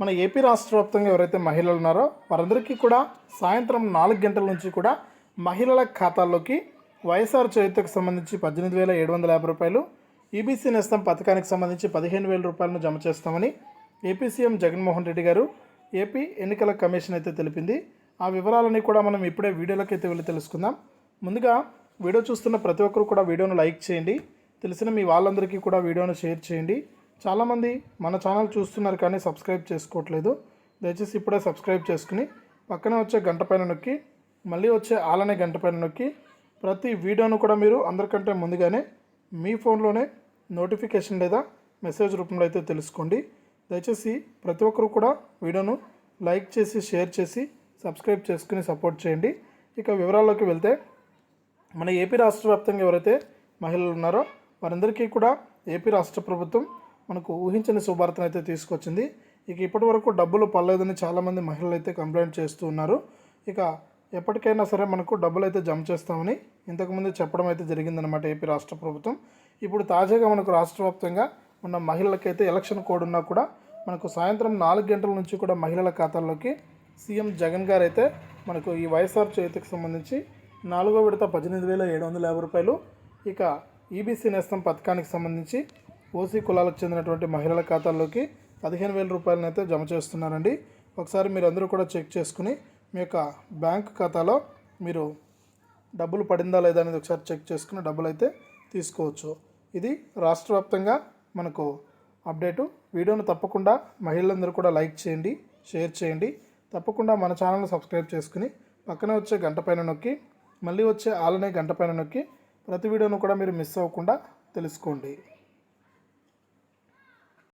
మన ఏపీ రాష్ట్ర వ్యాప్తంగా ఎవరైతే మహిళలు ఉన్నారో వారందరికీ కూడా సాయంత్రం నాలుగు గంటల నుంచి కూడా మహిళల ఖాతాల్లోకి వైఎస్ఆర్ చేయుతకు సంబంధించి పద్దెనిమిది వేల ఏడు వందల యాభై రూపాయలు ఈబీసీ నేస్తం పథకానికి సంబంధించి పదిహేను వేల రూపాయలను జమ చేస్తామని ఏపీ సీఎం జగన్మోహన్ రెడ్డి గారు ఏపీ ఎన్నికల కమిషన్ అయితే తెలిపింది. ఆ వివరాలని కూడా మనం ఇప్పుడే వీడియోలోకి అయితే వెళ్ళి తెలుసుకుందాం. ముందుగా వీడియో చూస్తున్న ప్రతి ఒక్కరు కూడా వీడియోను లైక్ చేయండి. తెలిసిన మీ వాళ్ళందరికీ కూడా వీడియోను షేర్ చేయండి. చాలామంది మన ఛానల్ చూస్తున్నారు కానీ సబ్స్క్రైబ్ చేసుకోవట్లేదు. దయచేసి ఇప్పుడే సబ్స్క్రైబ్ చేసుకుని పక్కనే వచ్చే గంట పైన నొక్కి మళ్ళీ వచ్చే ఆలనే గంట పైన నొక్కి ప్రతి వీడియోను కూడా మీరు అందరికంటే ముందుగానే మీ ఫోన్లోనే నోటిఫికేషన్ లేదా మెసేజ్ రూపంలో అయితే తెలుసుకోండి. దయచేసి ప్రతి ఒక్కరు కూడా వీడియోను లైక్ చేసి షేర్ చేసి సబ్స్క్రైబ్ చేసుకుని సపోర్ట్ చేయండి. ఇక వివరాల్లోకి వెళ్తే మన ఏపీ రాష్ట్ర వ్యాప్తంగా ఎవరైతే మహిళలు ఉన్నారో వారందరికీ కూడా ఏపీ రాష్ట్ర ప్రభుత్వం మనకు ఊహించని శుభార్తను అయితే తీసుకొచ్చింది. ఇక ఇప్పటి వరకు డబ్బులు పర్లేదని చాలామంది మహిళలు అయితే కంప్లైంట్ చేస్తూ ఉన్నారు. ఇక ఎప్పటికైనా సరే మనకు డబ్బులు అయితే జమ చేస్తామని ఇంతకుముందు చెప్పడం అయితే జరిగిందనమాట ఏపీ రాష్ట్ర ప్రభుత్వం. ఇప్పుడు తాజాగా మనకు రాష్ట్ర వ్యాప్తంగా ఉన్న మహిళలకైతే ఎలక్షన్ కోడ్ ఉన్నా కూడా మనకు సాయంత్రం నాలుగు గంటల నుంచి కూడా మహిళల ఖాతాల్లోకి సీఎం జగన్ గారు అయితే మనకు ఈ వైఎస్ఆర్ చేతికి సంబంధించి నాలుగో విడత పద్దెనిమిది వేల ఏడు వందల యాభై రూపాయలు ఇక ఈబీసీ నేస్తం పథకానికి సంబంధించి ఓసీ కులాలకు చెందినటువంటి మహిళల ఖాతాల్లోకి పదిహేను వేల రూపాయలను అయితే జమ చేస్తున్నారండి. ఒకసారి మీరు అందరూ కూడా చెక్ చేసుకుని మీ యొక్క బ్యాంక్ ఖాతాలో మీరు డబ్బులు పడిందా లేదా అనేది ఒకసారి చెక్ చేసుకుని డబ్బులు అయితే తీసుకోవచ్చు. ఇది రాష్ట్ర వ్యాప్తంగా మనకు అప్డేటు. వీడియోను తప్పకుండా మహిళలందరూ కూడా లైక్ చేయండి షేర్ చేయండి. తప్పకుండా మన ఛానల్ని సబ్స్క్రైబ్ చేసుకుని పక్కనే వచ్చే గంట పైన నొక్కి మళ్ళీ వచ్చే ఆలనే గంట పైన నొక్కి ప్రతి వీడియోను కూడా మీరు మిస్ అవ్వకుండా తెలుసుకోండి.